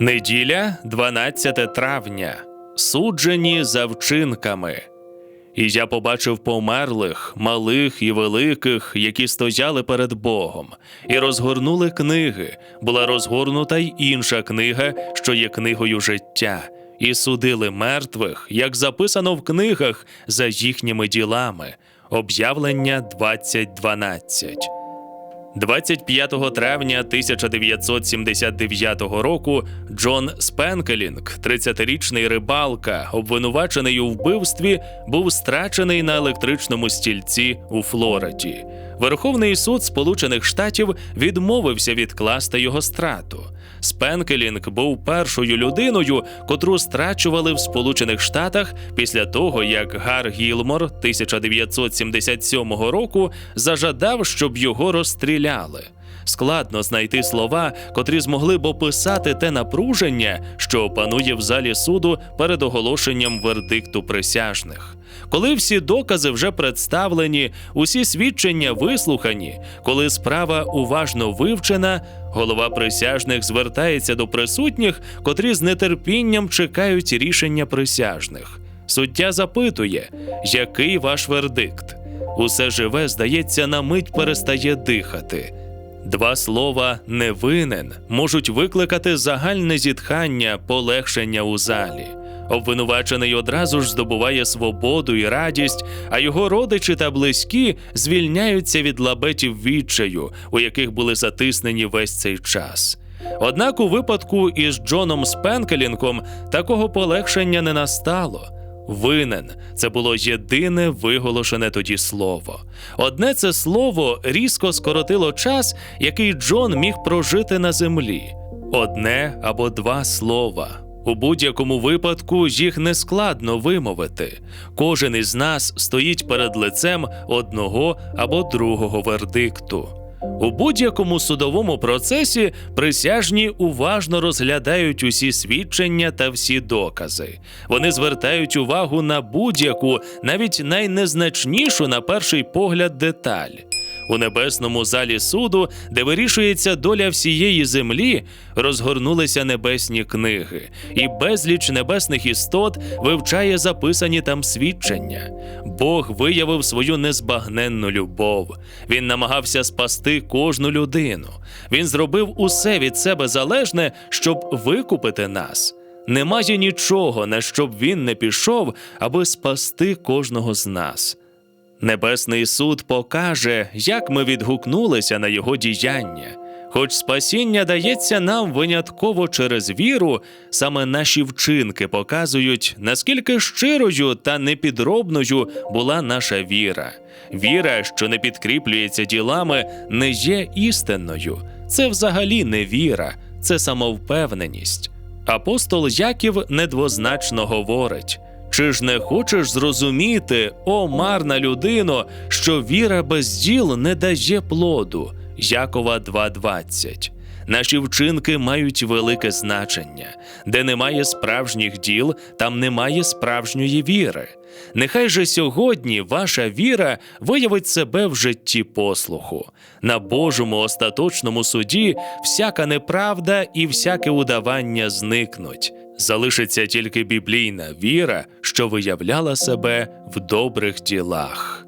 Неділя, 12 травня. Суджені за вчинками. І я побачив померлих, малих і великих, які стояли перед Богом, і розгорнули книги. Була розгорнута й інша книга, що є книгою життя, і судили мертвих, як записано в книгах за їхніми ділами. Об'явлення 2012. 25 травня 1979 року Джон Спенкелінг, 30-річний рибалка, обвинувачений у вбивстві, був страчений на електричному стільці у Флориді. Верховний суд Сполучених Штатів відмовився відкласти його страту. Спенкелінг був першою людиною, котру страчували в Сполучених Штатах після того, як Гар Гілмор 1977 року зажадав, щоб його розстріляли. Складно знайти слова, котрі змогли б описати те напруження, що панує в залі суду перед оголошенням вердикту присяжних. Коли всі докази вже представлені, усі свідчення вислухані, коли справа уважно вивчена, голова присяжних звертається до присутніх, котрі з нетерпінням чекають рішення присяжних. Суддя запитує, який ваш вердикт? Усе живе, здається, на мить перестає дихати. Два слова не винен можуть викликати загальне зітхання, полегшення у залі. Обвинувачений одразу ж здобуває свободу і радість, а його родичі та близькі звільняються від лабетів відчаю, у яких були затиснені весь цей час. Однак у випадку із Джоном Спенкелінком такого полегшення не настало. Винен це було єдине виголошене тоді слово. Одне це слово різко скоротило час, який Джон міг прожити на землі. Одне або два слова. У будь-якому випадку їх не складно вимовити. Кожен із нас стоїть перед лицем одного або другого вердикту. У будь-якому судовому процесі присяжні уважно розглядають усі свідчення та всі докази. Вони звертають увагу на будь-яку, навіть найнезначнішу на перший погляд деталь. У небесному залі суду, де вирішується доля всієї землі, розгорнулися небесні книги, і безліч небесних істот вивчає записані там свідчення. Бог виявив свою незбагненну любов. Він намагався спасти кожну людину. Він зробив усе від себе залежне, щоб викупити нас. Немає нічого, на що б він не пішов, аби спасти кожного з нас. Небесний суд покаже, як ми відгукнулися на його діяння. Хоч спасіння дається нам винятково через віру, саме наші вчинки показують, наскільки щирою та непідробною була наша віра. Віра, що не підкріплюється ділами, не є істинною. Це взагалі не віра, це самовпевненість. Апостол Яків недвозначно говорить. Чи ж не хочеш зрозуміти, о марна людино, що віра без діл не дає плоду? Якова 2.20. Наші вчинки мають велике значення. Де немає справжніх діл, там немає справжньої віри. Нехай же сьогодні ваша віра виявить себе в житті послуху. На Божому остаточному суді всяка неправда і всяке удавання зникнуть. Залишиться тільки біблійна віра, що виявляла себе в добрих ділах.